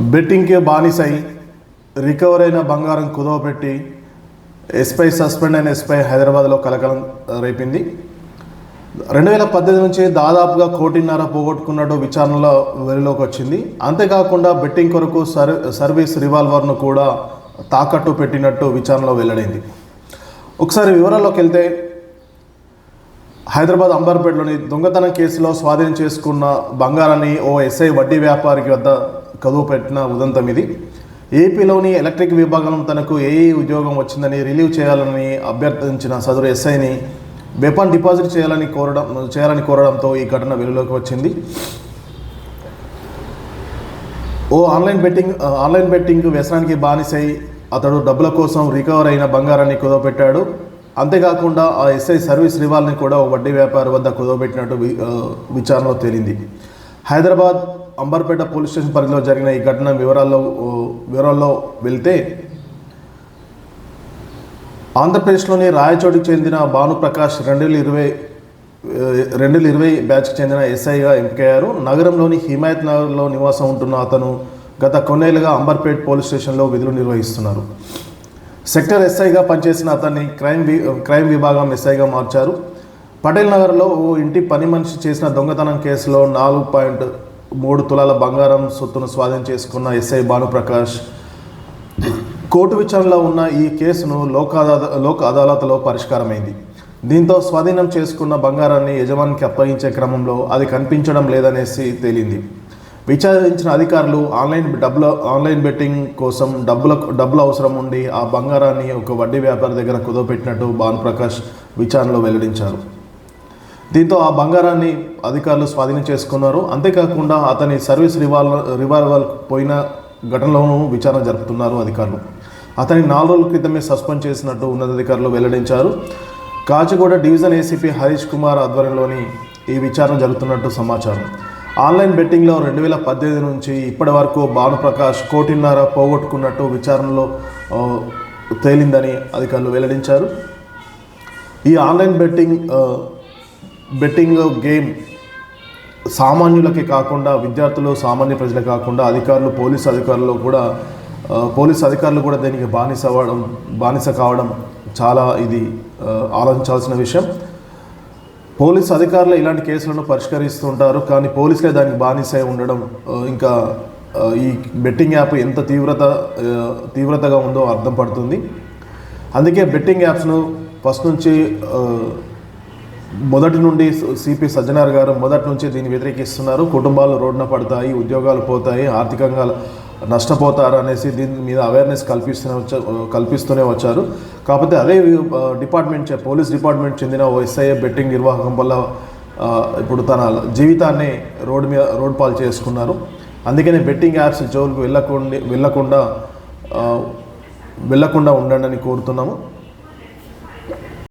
బెట్టింగ్కి బానిసై recover అయిన బంగారం కుదవపెట్టి ఎస్పై suspend అయిన ఎస్పై హైదరాబాద్లో కలకలం రేపింది. రెండు వేల పద్దెనిమిది నుంచి దాదాపుగా కోటిన్నర పోగొట్టుకున్నట్టు విచారణలో వెలుగులోకి వచ్చింది. అంతేకాకుండా బెట్టింగ్ కొరకు సర్ సర్వీస్ రివాల్వర్ను కూడా తాకట్టు పెట్టినట్టు విచారణలో వెల్లడైంది. ఒకసారి వివరాల్లోకి వెళ్తే హైదరాబాద్ అంబర్పేటలోని దొంగతనం కేసులో స్వాధీనం చేసుకున్న బంగారాన్ని ఓ ఎస్ఐ వడ్డీ వ్యాపారికి వద్ద కదువు పెట్టిన ఉదంతం ఇది. ఏపీలోని ఎలక్ట్రిక్ విభాగం తనకు ఏ ఉద్యోగం వచ్చిందని రిలీవ్ చేయాలని అభ్యర్థించిన సదరు ఎస్ఐని వెపన్ డిపాజిట్ చేయాలని కోరడం చేయాలని కోరడంతో ఈ ఘటన వెలుగులోకి వచ్చింది. ఓ ఆన్లైన్ బెట్టింగ్ ఆన్లైన్ బెట్టింగ్ వ్యసనానికి బానిసై అతడు డబ్బుల కోసం రికవర్ అయిన బంగారాన్ని కుదవపెట్టాడు అంతేకాకుండా ఆ ఎస్ఐ సర్వీస్ రివాల్ని కూడా ఓ వడ్డీ వ్యాపారి వద్ద కుదవబెట్టినట్టు విచారణలో తేలింది. హైదరాబాద్ అంబర్పేట పోలీస్ స్టేషన్ పరిధిలో జరిగిన ఈ ఘటన వివరాల్లో వివరాల్లో వెళ్తే ఆంధ్రప్రదేశ్లోని రాయచోటికి చెందిన భానుప్రకాష్ రెండు వేల ఇరవై రెండు వేల ఇరవై బ్యాచ్కి చెందిన ఎస్ఐగా ఎంపికయ్యారు. నగరంలోని హిమాయత్ నగర్లో నివాసం ఉంటున్న అతను గత కొన్నేళ్ళుగా అంబర్పేట్ పోలీస్ స్టేషన్లో విధులు నిర్వహిస్తున్నారు. సెక్టర్ ఎస్ఐగా పనిచేసిన అతన్ని క్రైమ్ క్రైమ్ విభాగం ఎస్ఐగా మార్చారు. పటేల్ నగర్లో ఓ ఇంటి పని మనిషి చేసిన దొంగతనం కేసులో నాలుగు పాయింట్ మూడు తులాల బంగారం సొత్తును స్వాధీనం చేసుకున్న ఎస్ఐ భానుప్రకాష్. కోర్టు విచారణలో ఉన్న ఈ కేసును లోక్ లోక్ అదాలత్లో పరిష్కారమైంది. దీంతో స్వాధీనం చేసుకున్న బంగారాన్ని యజమానికి అప్పగించే క్రమంలో అది కనిపించడం లేదనేసి తేలింది. విచారించిన అధికారులు ఆన్లైన్ డబ్బుల ఆన్లైన్ బెట్టింగ్ కోసం డబ్బుల డబ్బులు అవసరం ఉండి ఆ బంగారాన్ని ఒక వడ్డీ వ్యాపారి దగ్గర కుదవపెట్టినట్టు భానుప్రకాష్ విచారణలో వెల్లడించారు. దీంతో ఆ బంగారాన్ని అధికారులు స్వాధీనం చేసుకున్నారు. అంతేకాకుండా అతని సర్వీస్ రివాల్వర్ రివాల్వర్ పోయిన ఘటనలోనూ విచారణ జరుపుతున్నారు అధికారులు. అతని నాలుగు రోజుల క్రితమే సస్పెండ్ చేసినట్టు ఉన్నతాధికారులు వెల్లడించారు. కాచిగూడ డివిజన్ ఏసీపీ హరీష్ కుమార్ ఆధ్వర్యంలోని ఈ విచారణ జరుగుతున్నట్టు సమాచారం. ఆన్లైన్ బెట్టింగ్లో రెండు వేల పద్దెనిమిది నుంచి ఇప్పటి వరకు భానుప్రకాష్ కోటిన్నర పోగొట్టుకున్నట్టు విచారణలో తేలిందని అధికారులు వెల్లడించారు. ఈ ఆన్లైన్ బెట్టింగ్ బెట్టింగ్ గేమ్ సామాన్యులకి కాకుండా విద్యార్థులు సామాన్య ప్రజలే కాకుండా అధికారులు పోలీసు అధికారులు కూడా పోలీసు అధికారులు కూడా దీనికి బానిస అవ్వడం బానిస కావడం చాలా ఇది ఆలోచించాల్సిన విషయం. పోలీసు అధికారులు ఇలాంటి కేసులను పరిష్కరిస్తుంటారు కానీ పోలీసులే దానికి బానిసై ఉండడం ఇంకా ఈ బెట్టింగ్ యాప్ ఎంత తీవ్రత తీవ్రతగా ఉందో అర్థం పడుతుంది. అందుకే బెట్టింగ్ యాప్స్ను ఫస్ట్ నుంచి మొదటి నుండి సిపి సజ్జనార్ గారు మొదటి నుంచి దీన్ని వ్యతిరేకిస్తున్నారు. కుటుంబాలు రోడ్డున పడతాయి ఉద్యోగాలు పోతాయి ఆర్థికంగా నష్టపోతారు అనేసి దీని మీద అవేర్నెస్ కల్పిస్తూనే వచ్చా కల్పిస్తూనే వచ్చారు. కాకపోతే అదే డిపార్ట్మెంట్ చే- పోలీస్ డిపార్ట్మెంట్ చెందిన ఓ ఎస్ఐఏ బెట్టింగ్ నిర్వాహకం వల్ల ఇప్పుడు తన జీవితాన్ని రోడ్డు మీద రోడ్ పాలు చేసుకున్నారు. అందుకనే బెట్టింగ్ యాప్స్ జోలికి వెళ్ళకుండా వెళ్ళకుండా వెళ్ళకుండా ఉండండి అని కోరుతున్నాము.